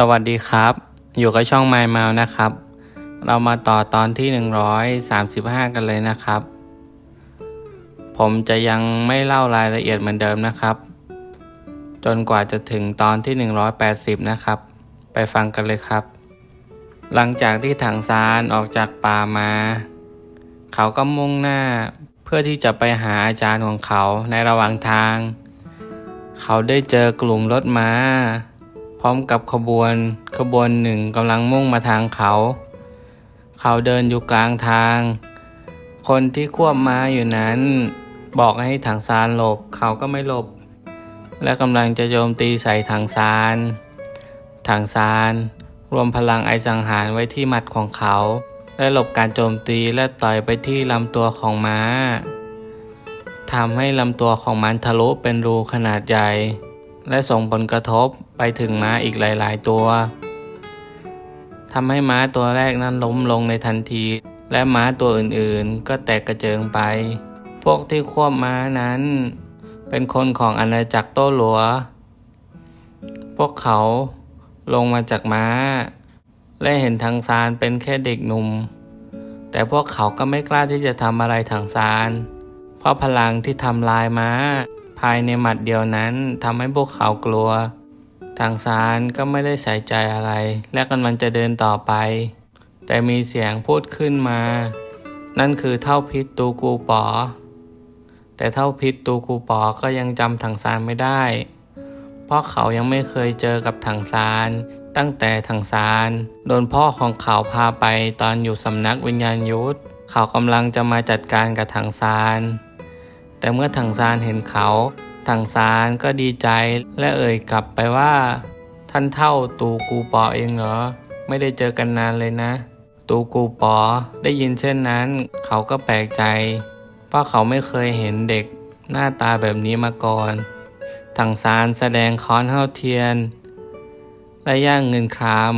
สวัสดีครับ อยู่กับช่อง My m o u นะครับ เรามาต่อตอนที่ 135 กันเลยนะครับ ผมจะยังไม่เล่ารายละเอียดเหมือนเดิมนะครับ จนกว่าจะถึงตอนที่ 180 นะครับ ไปฟังกันเลยครับ หลังจากที่ถังซานออกจากป่ามา เขาก็มุ่งหน้าเพื่อที่จะไปหาอาจารย์ของเขาในระหว่างทาง เขาได้เจอกลุ่มรถม้า พร้อมกับขบวนขบวนหนึ่งกำลังมุ่งมาทางเขา เขาเดินอยู่กลางทาง คนที่ควบม้าอยู่นั้น บอกให้ถังซานหลบเขาก็ไม่หลบ และกำลังจะโจมตีใส่ถังซานถังซานรวมพลังไอสังหารไว้ที่หมัดของเขา และหลบการโจมตีและต่อยไปที่ลำตัวของม้าทำให้ลำตัวของมันทะลุเป็นรูขนาดใหญ่ และส่งผลกระทบไปถึงม้าอีกหลาย ๆ ตัวทำให้ม้าตัวแรกนั้นล้มลงในทันที และม้าตัวอื่นๆ ก็แตกกระเจิงไป พวกที่ควบม้านั้น เป็นคนของอาณาจักรโต้หลัว พวกเขาลงมาจากม้า และเห็นทางซานเป็นแค่เด็กหนุ่ม แต่พวกเขาก็ไม่กล้าที่จะทำอะไรทางซาน เพราะพลังที่ทำลายม้า ภายในหมัดเดียวนั้นทำให้พวกเขากลัว ทางซานก็ไม่ได้ใส่ใจอะไร และกำลังจะเดินต่อไป แต่มีเสียงพูดขึ้นมา นั่นคือเท่าพิษตูกูปอ แต่เท่าพิษตูกูปอก็ยังจำถังซานไม่ได้ เพราะเขายังไม่เคยเจอกับถังซาน ตั้งแต่ถังซานโดนพ่อของเขาพาไปตอนอยู่สำนักวิญญาณยุทธเขากำลังจะมาจัดการกับถังซาน แต่เมื่อถังซานเห็นเขาถังซานก็ดีใจและเอ่ยกลับไปว่า ท่านเท่าตูกูปอเองเหรอ ไม่ได้เจอกันนานเลยนะ ตูกูปอได้ยินเช่นนั้น เขาก็แปลกใจ เพราะเขาไม่เคยเห็นเด็กหน้าตาแบบนี้มาก่อนถังซานแสดงค้อนเท่าเทียน และย่างเงินคราม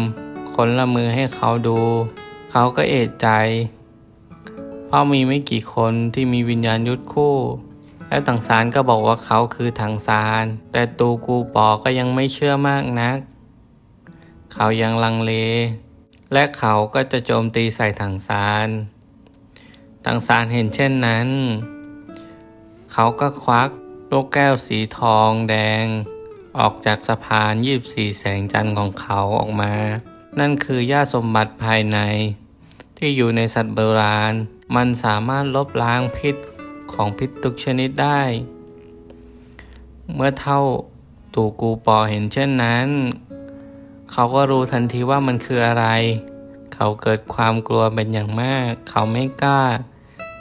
คนละมือให้เขาดู เขาก็เอะใจ เพราะมีไม่กี่คนที่มีวิญญาณยุทธคู่ และถังซานก็บอกว่าเขาคือถังซาน แต่ตูกูปอก็ยังไม่เชื่อมากนัก เขายังลังเล และเขาก็จะโจมตีใส่ถังซานถังซานเห็นเช่นนั้น เขาก็ควักลูกแก้วสีทองแดง ออกจากสะพานยีบสี่แสงจันทร์ของเขาออกมา นั่นคือย่าสมบัติภายใน ที่อยู่ในสัตว์โบราณ มันสามารถลบล้างพิษ ของพิษทุกชนิดได้ เมื่อเท่าตู่กูปอเห็นเช่นนั้น เขาก็รู้ทันทีว่ามันคืออะไร เขาเกิดความกลัวเป็นอย่างมาก เขาไม่กล้า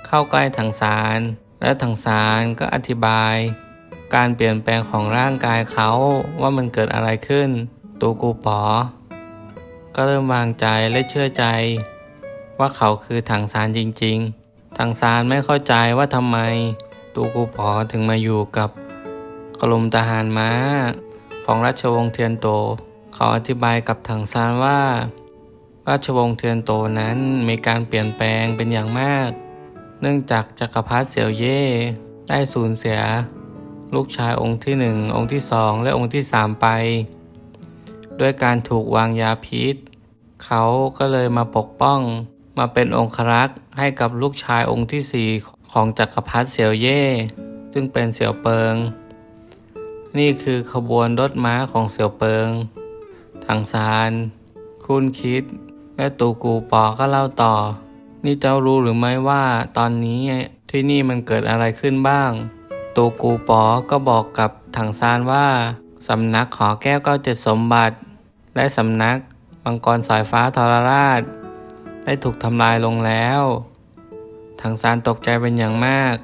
เข้าใกล้ถังสาร และถังสารก็อธิบาย การเปลี่ยนแปลงของร่างกายเขาว่ามันเกิดอะไรขึ้น ตูกูปอ ก็เริ่มวางใจและเชื่อใจ ว่าเขาคือถังซานจริง ๆ ถังซานไม่เข้าใจว่าทำไมตูกูปอถึงมาอยู่กับกรมทหารม้า ของราชวงศ์เทียนโต เขาอธิบายกับถังซานว่า ราชวงศ์เทียนโตนั้นมีการเปลี่ยนแปลงเป็นอย่างมาก เนื่องจากจักรพรรดิเสี่ยวเย่ได้สูญเสีย ลูกชายองค์ที่หนึ่งองค์ที่สองและองค์ที่สามไป ด้วยการถูกวางยาพิษ เขาก็เลยมาปกป้อง มาเป็นองครักษ์ให้กับลูกชายองค์ที่สี่ของจักรพรรดิเสี่ยวเย่ซึ่งเป็นเสี่ยวเปิง นี่คือขบวนรถม้าของเสี่ยวเปิง ทางซานคุนคิด และตูกูปอก็เล่าต่อ นี่เจ้ารู้หรือไม่ว่าตอนนี้ที่นี่มันเกิดอะไรขึ้นบ้าง ตูกูปอก็บอกกับถังซานว่าสำนักหอแก้วก้าเจ็ดสมบัติ และสำนักมังกรสายฟ้าทรราช ได้ถูกทำลายลงแล้วถังซานตกใจเป็นอย่างมาก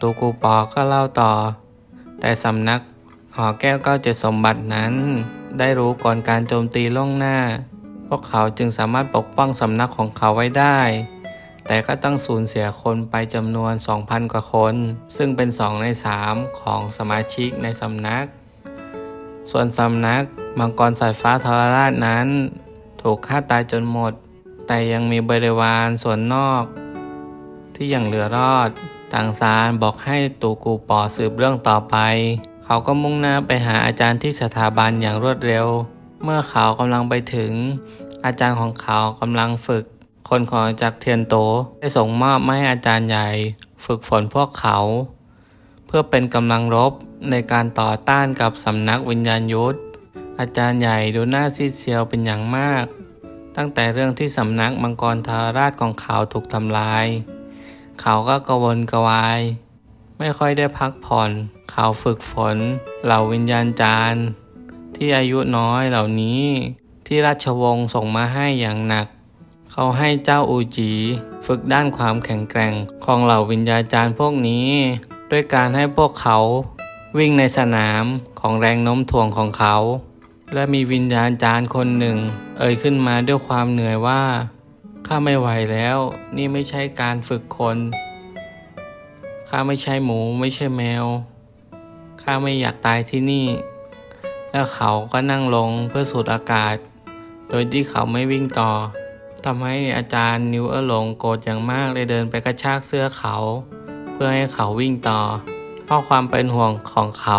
ตูกูปอก็เล่าต่อ แต่สำนักหอแก้วเก้าเจ็ดสมบัตินั้น ได้รู้ก่อนการโจมตีล่วงหน้า พวกเขาจึงสามารถปกป้องสำนักของเขาไว้ได้ แต่ก็ต้องสูญเสียคนไปจำนวน 2,000 กว่าคน ซึ่งเป็น 2 ใน 3 ของสมาชิกในสำนัก ส่วนสำนักมังกรสายฟ้าทรราชนั้น ถูกฆ่าตายจนหมด แต่ยังมีบริวารส่วนนอก ที่ยังเหลือรอดต่างซานบอกให้ตูกูปอสืบเรื่องต่อไป เขาก็มุ่งหน้าไปหาอาจารย์ที่สถาบันอย่างรวดเร็ว เมื่อเขากำลังไปถึง อาจารย์ของเขากำลังฝึก คนของจากเทียนโตได้ส่งมอบมาให้อาจารย์ใหญ่ ฝึกฝนพวกเขา เพื่อเป็นกำลังรบในการต่อต้านกับสำนักวิญญาณยุทธอาจารย์ใหญ่ดูหน้าซีดเซียวเป็นอย่างมาก ตั้งแต่เรื่องที่สำนักมังกรทาราชของเขาถูกทำลาย เขาก็กระวนกระวาย ไม่ค่อยได้พักผ่อน เขาฝึกฝน เหล่าวิญญาณจารย์ ที่อายุน้อยเหล่านี้ที่ราชวงศ์ส่งมาให้อย่างหนัก เขาให้เจ้าอูจี ฝึกด้านความแข็งแกร่งของเหล่าวิญญาจารย์พวกนี้ ด้วยการให้พวกเขาวิ่งในสนามของแรงโน้มถ่วงของเขา และมีวิญญาณจารย์คนหนึ่ง เอ่ยขึ้นมาด้วยความเหนื่อยว่าข้าไม่ไหวแล้ว นี่ไม่ใช่การฝึกคนข้าไม่ใช่หมูไม่ใช่แมวข้าไม่อยากตายที่นี่ แล้วเขาก็นั่งลงเพื่อสูดอากาศ โดยที่เขาไม่วิ่งต่อทำให้อาจารย์นิวเออร์หลงโกรธอย่างมากเลยเดินไปกระชากเสื้อเขา เพื่อให้เขาวิ่งต่อ เพราะความเป็นห่วงของเขา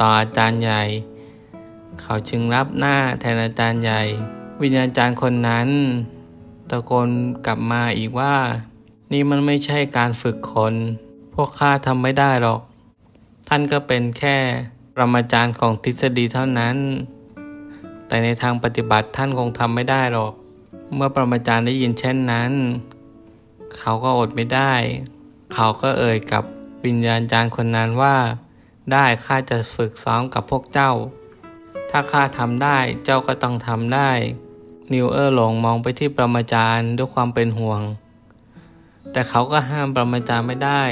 ต่ออาจารย์ใหญ่ เขาจึงรับหน้าแทนอาจารย์ใหญ่ วิญญาจารย์คนนั้น ตะโกนกลับมาอีกว่า นี่มันไม่ใช่การฝึกคน พวกข้าทำไม่ได้หรอก ท่านก็เป็นแค่ปรมาจารย์ของทฤษฎีเท่านั้น แต่ในทางปฏิบัติท่านคงทำไม่ได้หรอก เมื่อปรมาจารย์ได้ยินเช่นนั้น เขาก็อดไม่ได้ เขาก็เอ่ยกับวิญญาณจารย์คนนั้นว่า ได้ข้าจะฝึกซ้อมกับพวกเจ้า ถ้าข้าทำได้เจ้าก็ต้องทำได้ นิวเออร์หลงมองไปที่ปรมาจารย์ด้วยความเป็นห่วง แต่เขาก็ห้ามปรมาจารย์ไม่ได้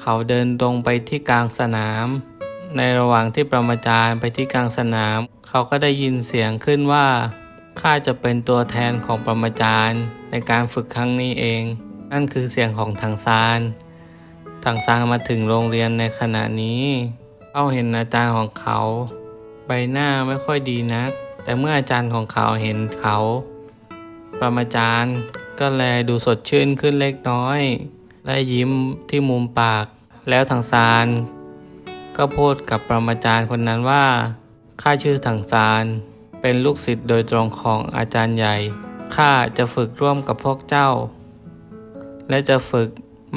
เขาเดินตรงไปที่กลางสนาม ในระหว่างที่ปรมาจารย์ไปที่กลางสนาม เขาก็ได้ยินเสียงขึ้นว่าข้าจะเป็นตัวแทนของปรมาจารย์ในการฝึกครั้งนี้เอง นั่นคือเสียงของทางซานทางซานมาถึงโรงเรียนในขณะนี้ เขาเห็นอาจารย์ของเขา ใบหน้าไม่ค่อยดีนัก แต่เมื่ออาจารย์ของเขาเห็นเขา ประมาจารย์ก็แลดูสดชื่นขึ้นเล็กน้อย และยิ้มที่มุมปาก แล้วทางซานก็พูดกับประมาจารย์คนนั้นว่าข้าชื่อถังซานเป็นลูกศิษย์โดยตรงของอาจารย์ใหญ่ข้าจะฝึกร่วมกับพวกเจ้า และจะฝึก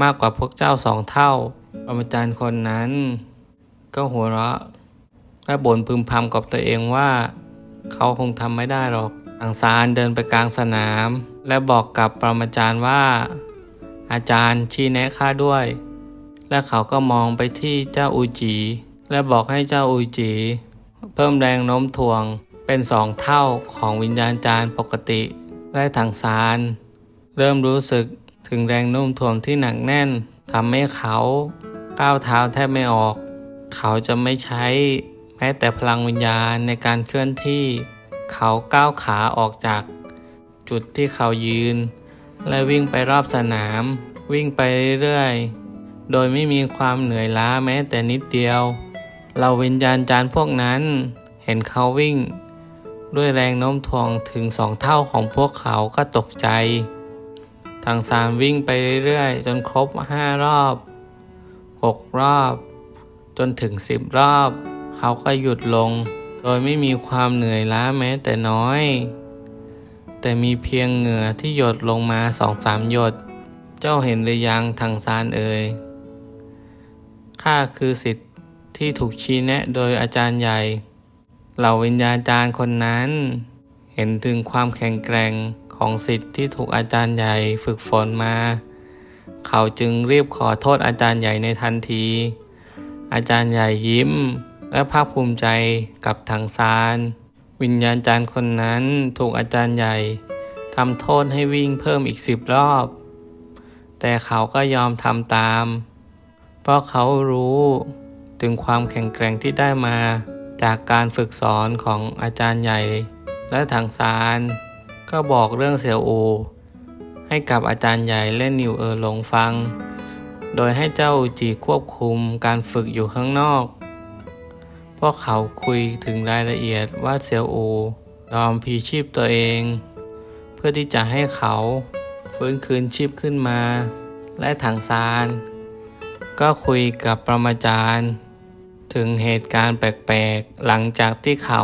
มากกว่าพวกเจ้าสองเท่า ประมาจารย์คนนั้น ก็หัวเราะ และบ่นพึมพำกับตัวเองว่า เขาคงทำไม่ได้หรอกถังซานเดินไปกลางสนาม และบอกกับปรมาจารย์ว่า อาจารย์ชี้แนะข้าด้วย และเขาก็มองไปที่เจ้าอูจี และบอกให้เจ้าอูจี เพิ่มแรงโน้มถ่วงเป็นสองเท่าของวิญญาณจารย์ปกติ และถังซานเริ่มรู้สึกถึงแรงโน้มถ่วงที่หนักแน่นทำให้เขาก้าวเท้าแทบไม่ออก เขาจะไม่ใช้ ม้แต่พลังวิญญาณในการเคลื่อนที่เขาก้าวขาออกจาก จุดที่เขายืน และวิ่งไปรอบสนาม วิ่งไปเรื่อยๆ โดยไม่มีความเหนื่อยล้าแม้แต่นิดเดียวเราวิญญาณจารย์พวกนั้น เห็นเขาวิ่ง ด้วยแรงโน้มถ่วงถึงสองเท่าของพวกเขาก็ตกใจทางซานวิ่งไปเรื่อยๆ จนครบห้ารอบหกรอบ จนถึงสิบรอบ เขาก็หยุดลง โดยไม่มีความเหนื่อยล้าแม้แต่น้อย แต่มีเพียงเหงื่อที่หยดลงมาสองสามหยด เจ้าเห็นหรือยังทางซานเอ่ยข้าคือสิทธิ์ที่ถูกชี้แนะโดยอาจารย์ใหญ่ เหล่าวิญญาจารย์คนนั้น เห็นถึงความแข็งแกร่งของสิทธิ์ที่ถูกอาจารย์ใหญ่ฝึกฝนมา เขาจึงรีบขอโทษอาจารย์ใหญ่ในทันที อาจารย์ใหญ่ยิ้ม และภาคภูมิใจกับทางซาน วิญญาณจารย์คนนั้นถูกอาจารย์ใหญ่ทำโทษให้วิ่งเพิ่มอีกสิบรอบ แต่เขาก็ยอมทำตาม เพราะเขารู้ถึงความแข็งแกร่งที่ได้มาจากการฝึกสอนของอาจารย์ใหญ่ และทางซานก็บอกเรื่องเสี่ยวอูให้กับอาจารย์ใหญ่และนิวเออหลงฟัง โดยให้เจ้าอูจีควบคุมการฝึกอยู่ข้างนอก พวกเขาคุยถึงรายละเอียดว่าเซียวอูยอมพีชีพตัวเอง เพื่อที่จะให้เขาฟื้นคืนชีพขึ้นมา และถังซาน ก็คุยกับประมาจารย์ ถึงเหตุการณ์แปลกๆ หลังจากที่เขา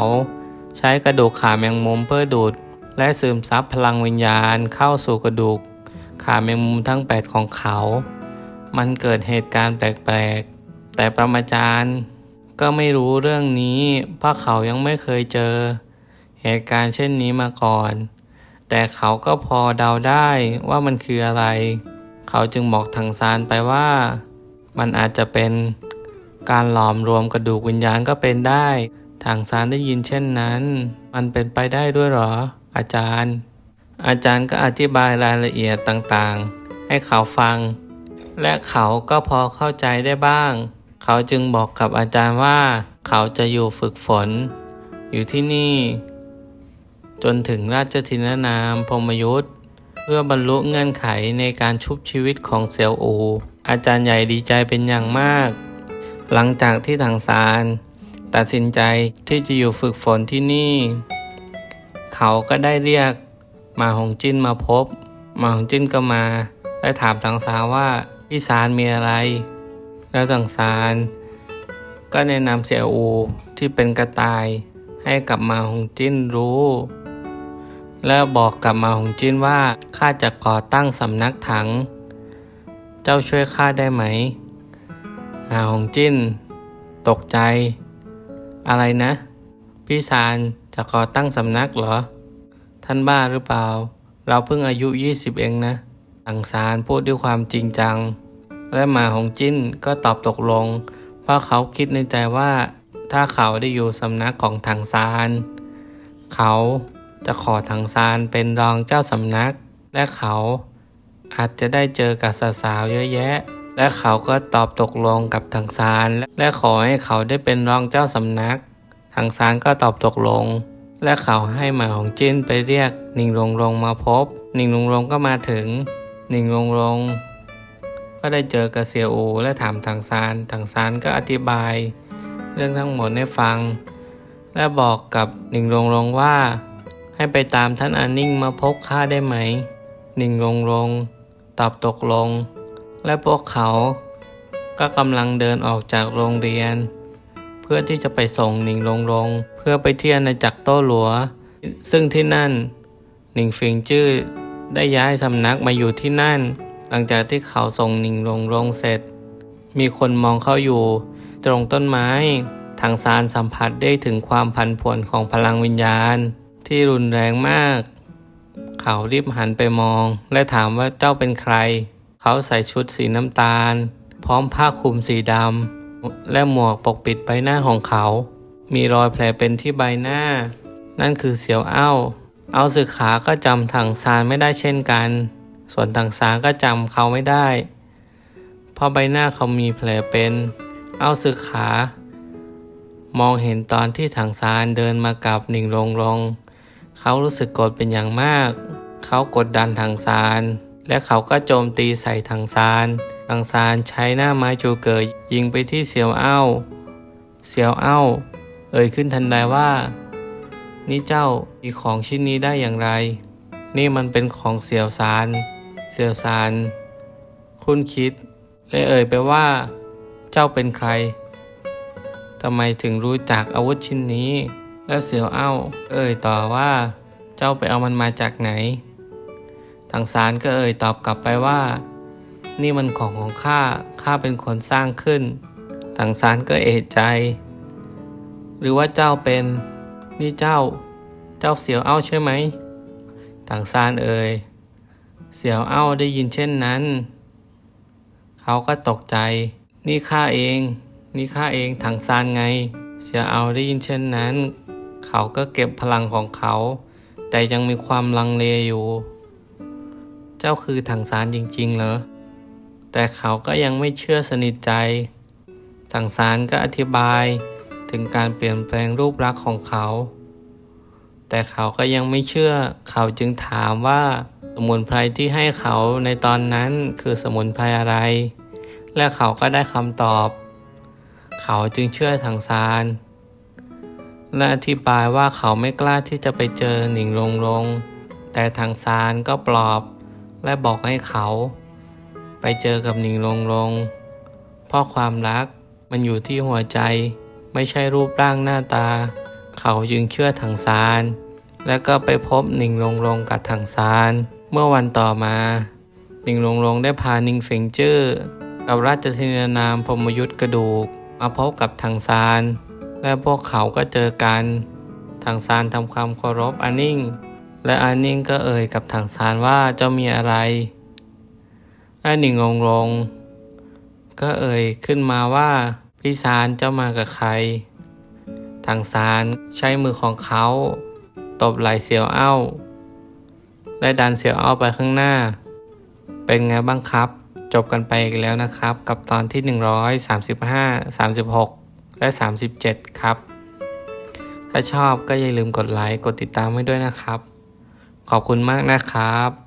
ใช้กระดูกขาแมงมุมเพื่อดูด และซึมซับพลังวิญญาณเข้าสู่กระดูก ขาแมงมุมทั้ง 8 ของเขา มันเกิดเหตุการณ์แปลกๆ แต่ประมาจารย์ ก็ไม่รู้เรื่องนี้เพราะเขายังไม่เคยเจอ เหตุการณ์เช่นนี้มาก่อน แต่เขาก็พอเดาได้ว่ามันคืออะไร เขาจึงบอกทางซานไปว่า มันอาจจะเป็นการหลอมรวมกระดูกวิญญาณก็เป็นได้ ทางซานได้ยินเช่นนั้น มันเป็นไปได้ด้วยหรอ อาจารย์ อาจารย์ก็อธิบายรายละเอียดต่างๆ ให้เขาฟัง และเขาก็พอเข้าใจได้บ้าง เขาจึงบอกกับอาจารย์ว่าเขาจะอยู่ฝึกฝน อยู่ที่นี่ จนถึงราชทินานามพมยุทธเพื่อบรรลุเงื่อนไขในการชุบชีวิตของเซียวอู อาจารย์ใหญ่ดีใจเป็นอย่างมาก หลังจากที่ทางซานตัดสินใจที่จะอยู่ฝึกฝนที่นี่ เขาก็ได้เรียกมาหงจิ้นมาพบ มาหงจิ้นก็มาและถามทางซานว่าพี่ซานมีอะไร แล้วทางซานก็แนะนำเสี่ยวอูที่เป็นกระต่าย ให้กับมาหงจิ้นรู้ แล้วบอกกับมาหงจิ้นว่าข้าจะก่อตั้งสำนักถัง เจ้าช่วยข้าได้ไหม มาหงจิ้น ตกใจ อะไรนะ พี่ซานจะก่อตั้งสำนักเหรอ ท่านบ้าหรือเปล่า เราเพิ่งอายุ 20 เองนะตังซานพูดด้วยความจริงจัง และหมาหงจิ้นก็ตอบตกลง เพราะเขาคิดในใจว่า ถ้าเขาได้อยู่สำนักของทางซาน เขาจะขอทางซานเป็นรองเจ้าสำนัก และเขาอาจจะได้เจอกับสาวๆเยอะแยะ และเขาก็ตอบตกลงกับทางซานและขอให้เขาได้เป็นรองเจ้าสำนัก ทางซานก็ตอบตกลง และเขาให้หมาของจิ้นไปเรียกนิงลงลงมาพบ นิงลงลงก็มาถึง นิงลงลง ก็ได้เจอกับเซียอูและถามทางซานทางซานก็อธิบาย เรื่องทั้งหมดให้ฟัง และบอกกับหนิงลงลงว่า ให้ไปตามท่านอานิ่งมาพบข้าได้ไหม หนิงลงลงตอบตกลง และพวกเขา ก็กำลังเดินออกจากโรงเรียน เพื่อที่จะไปส่งหนิงลงลงเพื่อไปเที่ยวในจักรโต้หลัว ซึ่งที่นั่น หนิงฟิงจื้อได้ย้ายสำนักมาอยู่ที่นั่น หลังจากที่เขาส่งหนิงลงลงเสร็จ มีคนมองเขาอยู่ ตรงต้นไม้ ทางซานสัมผัสได้ถึงความผันผวนของพลังวิญญาณ ที่รุนแรงมาก เขารีบหันไปมอง และถามว่าเจ้าเป็นใคร เขาใส่ชุดสีน้ำตาล พร้อมผ้าคลุมสีดำและหมวกปกปิดใบหน้าของเขา มีรอยแผลเป็นที่ใบหน้า นั่นคือเสียวเอ้า เอาสึกขาก็จำถังซานไม่ได้เช่นกัน ส่วนถังซาก็จำเขาไม่ได้ เพราะใบหน้าเขามีแผลเป็น เอาสึกขา มองเห็นตอนที่ถังซานเดินมากับหนิงลงลง เขารู้สึกโกรธเป็นอย่างมาก เขากดดันถังซาน และเขาก็โจมตีใส่ถังซานถังซานใช้หน้าไม้จูเกิดยิงไปที่เสียวเอ้า เสียวเอ้า เอ่ยขึ้นทันใดว่า นี่เจ้ามีของชิ้นนี้ได้อย่างไรนี่มันเป็นของเสียวซาน สียวซานคุณคิดและเอ่ยไปว่า เจ้าเป็นใครทำไมถึงรู้จักอาวุธชิ้นนี้ และเสียวเอ้า เอ่ยต่อว่า เจ้าไปเอามันมาจากไหน ทางซานก็เอ่ยตอบกลับไปว่า นี่มันของของข้าข้าเป็นคนสร้างขึ้นทางซานก็เอะใจ หรือว่าเจ้าเป็น นี่เจ้า เจ้าเสียวเอ้าใช่ไหมทางซานเอ่ย เสียวเอ้าได้ยินเช่นนั้น เขาก็ตกใจ นี่ข้าเอง นี่ข้าเองถังซานไง เสียวเอ้าได้ยินเช่นนั้น เขาก็เก็บพลังของเขา แต่ยังมีความลังเลอยู่ เจ้าคือถังซานจริง ๆ เหรอ แต่เขาก็ยังไม่เชื่อสนิทใจ ถังซานก็อธิบายถึงการเปลี่ยนแปลงรูปลักษณ์ของเขา แต่เขาก็ยังไม่เชื่อ เขาจึงถามว่า สมุนไพรที่ให้เขาในตอนนั้นคือสมุนไพรอะไร และเขาก็ได้คำตอบ เขาจึงเชื่อถังซานและอธิบายว่าเขาไม่กล้าที่จะไปเจอหนิงลงลง แต่ทางซานก็ปลอบและบอกให้เขา ไปเจอกับหนิงลงลง เพราะความรักมันอยู่ที่หัวใจไม่ใช่รูปร่างหน้าตา เขาจึงเชื่อถังซาน และก็ไปพบหนิงลงลงกับถังซาน เมื่อวันต่อมาหนิงหลงหลงได้พานิงเฟิงจื้อกับราชธินานามพมยุทธกระดูก มาพบกับถังซาน และพวกเขาก็เจอกันถังซานทำความเคารพอานิ่ง และอานิ่งก็เอ่ยกับถังซานว่าเจ้ามีอะไรอาหนิงลงลง ก็เอ่ยขึ้นมาว่าพี่ซานเจ้ามากับใครทางซานใช้มือของเขา ตบไหล่เสียวเอ้า และดันเสียวเอ้าไปข้างหน้า เป็นไงบ้างครับ จบกันไปอีกแล้วนะครับ กับตอนที่ 135 36 และ 37 ครับ ถ้าชอบก็อย่าลืมกดไลค์ กดติดตามไว้ด้วยนะครับ ขอบคุณมากนะครับ